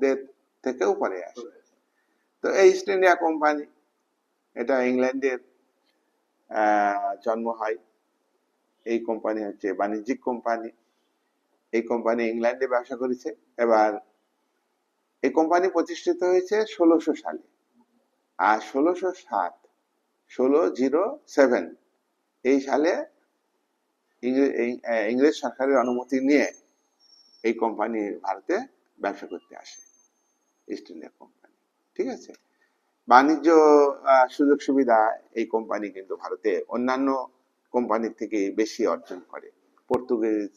দের থেকেও পরে আসে তো এই ইস্ট ইন্ডিয়া কোম্পানি এটা ইংল্যান্ডের জন্ম হয়। এই কোম্পানি হচ্ছে বাণিজ্যিক কোম্পানি এই কোম্পানি ইংল্যান্ডে ব্যবসা করেছে। এবার এই কোম্পানি প্রতিষ্ঠিত হয়েছে ষোলোশো সালে। আর ষোলোশো সাত ষোলো জিরো সেভেন এই সালে ইংরেজ সরকারের অনুমতি নিয়ে এই কোম্পানি ভারতে ব্যবসা করতে আসে। ইস্ট ইন্ডিয়া কোম্পানি ঠিক আছে? বাণিজ্য সুযোগ সুবিধা এই কোম্পানি কিন্তু ভারতে অন্যান্য কোম্পানির থেকে বেশি অর্জন করে। পর্তুগিজ,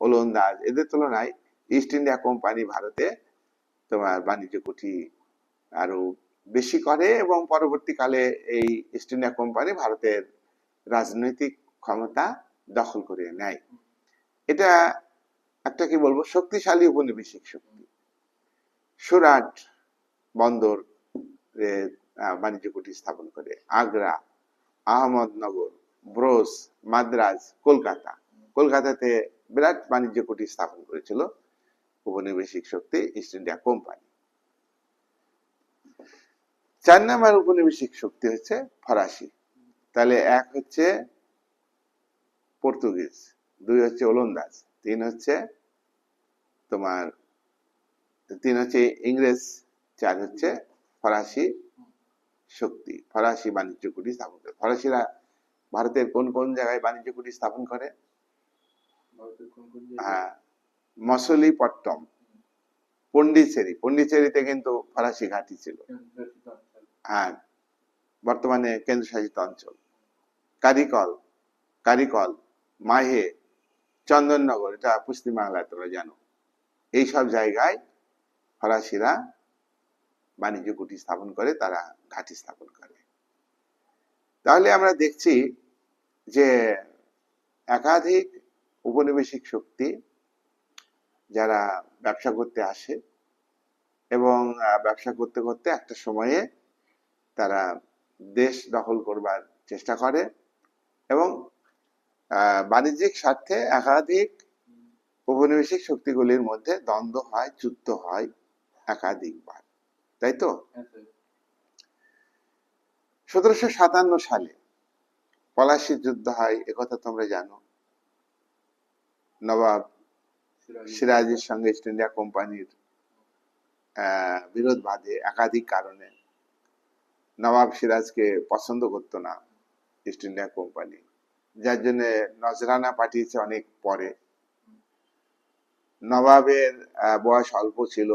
ওলন্দাজ, এদের তুলনায় ইস্ট ইন্ডিয়া কোম্পানি ভারতে তোমার বাণিজ্য কুঠি আরও বেশি করে এবং পরবর্তীকালে এই ইস্ট ইন্ডিয়া কোম্পানি ভারতের রাজনৈতিক ক্ষমতা দখল করে নেয়। এটা একটা কি বলব? শক্তিশালী উপনিবেশিক শক্তি। সুরাট বন্দর বাণিজ্য কুঠি স্থাপন করে। আগ্রা, আহমদনগর, ব্রোস, মাদ্রাজ, কলকাতা। কলকাতাতে বিরাট বাণিজ্য কুঠি স্থাপন করেছিল উপনিবেশিক শক্তি ইস্ট ইন্ডিয়া কোম্পানি চার নাম্বার উপনিবেশিক শক্তি হচ্ছে ফরাসি। তাহলে এক হচ্ছে পর্তুগিজ, দুই হচ্ছে ওলন্দাজ, তিন হচ্ছে তোমার তিন হচ্ছে ইংরেজ চার হচ্ছে ফরাসি শক্তি। ফরাসি বাণিজ্য কুটি স্থাপন করে। ফরাসিরা ভারতের কোন কোন জায়গায় বাণিজ্য কুটি স্থাপন করে? কোন কোন পন্ডিচেরি। পন্ডিচেরিতে কিন্তু ফরাসি ঘাঁটি ছিল। হ্যাঁ বর্তমানে কেন্দ্রশাসিত অঞ্চল। কারিকল কারিকল মাহে চন্দননগর এটা পশ্চিমবাংলায় তোমরা জানো। এইসব জায়গায় ফরাসিরা বাণিজ্য কুটি স্থাপন করে, তারা ঘাঁটি স্থাপন করে। তাহলে আমরা দেখছি যে একাধিক উপনিবেশিক শক্তি যারা ব্যবসা করতে আসে এবং ব্যবসা করতে করতে একটা সময়ে তারা দেশ দখল করবার চেষ্টা করে এবং বাণিজ্যিক স্বার্থে একাধিক উপনিবেশিক শক্তিগুলির মধ্যে দ্বন্দ্ব হয়, যুদ্ধ হয়। একাধিকবার তাই তো? হ্যাঁ সতেরোশো সাতান্ন সালে পলাশির যুদ্ধ হয় একথা তোমরা জানো। নবাব সিরাজের সঙ্গে ইস্ট ইন্ডিয়া কোম্পানির বিরোধ বাঁধে একাধিক কারণে নবাব সিরাজকে পছন্দ করতো না ইস্ট ইন্ডিয়া কোম্পানি যার জন্য নজরানা পাঠিয়েছে অনেক পরে। নবাবের বয়স অল্প ছিল।